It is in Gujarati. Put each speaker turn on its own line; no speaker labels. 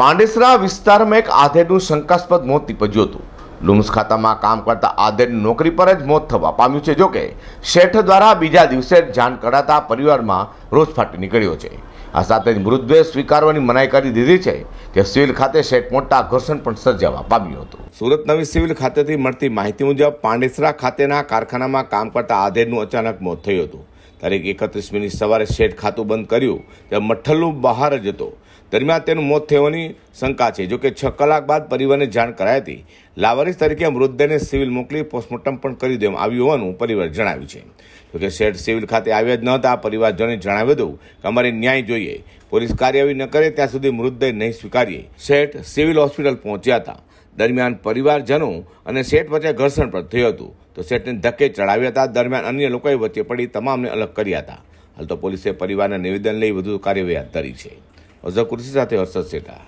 પાંડેસરા વિસ્તારમાં એક આધેડનું શંકાસ્પદ મોત નીપજ્યું હતું. લુમ્સ ખાતામાં કામ કરતા આધેડ નોકરી પર જ મોત થવા પામ્યું છે જોકે શેઠ દ્વારા બીજા દિવસે જાણ કરાતા પરિવારમાં રોજ ફાટી નીકળ્યો છે. આ સાથે જ મૃતદેહ સ્વીકારવાની મનાઈ કરી દીધી છે કે સિવિલ ખાતે શેઠ મોટા ઘર્ષણ પણ સર્જાવા પામ્યું હતું. સુરત નવી સિવિલ ખાતેથી મળતી માહિતી મુજબ પાંડેસરા ખાતેના કારખાનામાં કામ કરતા આધેડનું અચાનક મોત થયું હતું. તારીખ એકત્રીસમીની સવારે શેઠ ખાતું બંધ કર્યું ત્યારે મઠ્ઠલું બહાર જ હતો. દરમિયાન તેનું મોત થવાની શંકા છે. જોકે છ કલાક બાદ પરિવારને જાણ કરાઈ હતી. લાવારીસ તરીકે મૃતદેહને સિવિલ મોકલી પોસ્ટમોર્ટમ પણ કરી દેવામાં આવ્યું હોવાનું પરિવારે જણાવ્યું છે. જોકે શેઠ સિવિલ ખાતે આવ્યા જ ન હતા. પરિવારજનોએ જણાવ્યું હતું કે અમારે ન્યાય જોઈએ. પોલીસ કાર્યવાહી ન કરે ત્યાં સુધી મૃતદેહ નહીં સ્વીકારીએ. શેઠ સિવિલ હોસ્પિટલ પહોંચ્યા હતા. દરમિયાન પરિવારજનો અને શેઠ વચ્ચે ઘર્ષણ પણ થયું હતું. તો શેઠને ધક્કે ચડાવ્યા હતા. દરમિયાન અન્ય લોકોએ વચ્ચે પડી તમામને અલગ કર્યા હતા. હાલ તો પોલીસે પરિવારના નિવેદન લઈ વધુ કાર્યવાહી હાથ ધરી છે. અઝર કુર્સી સાથે હર્ષદ શેઠા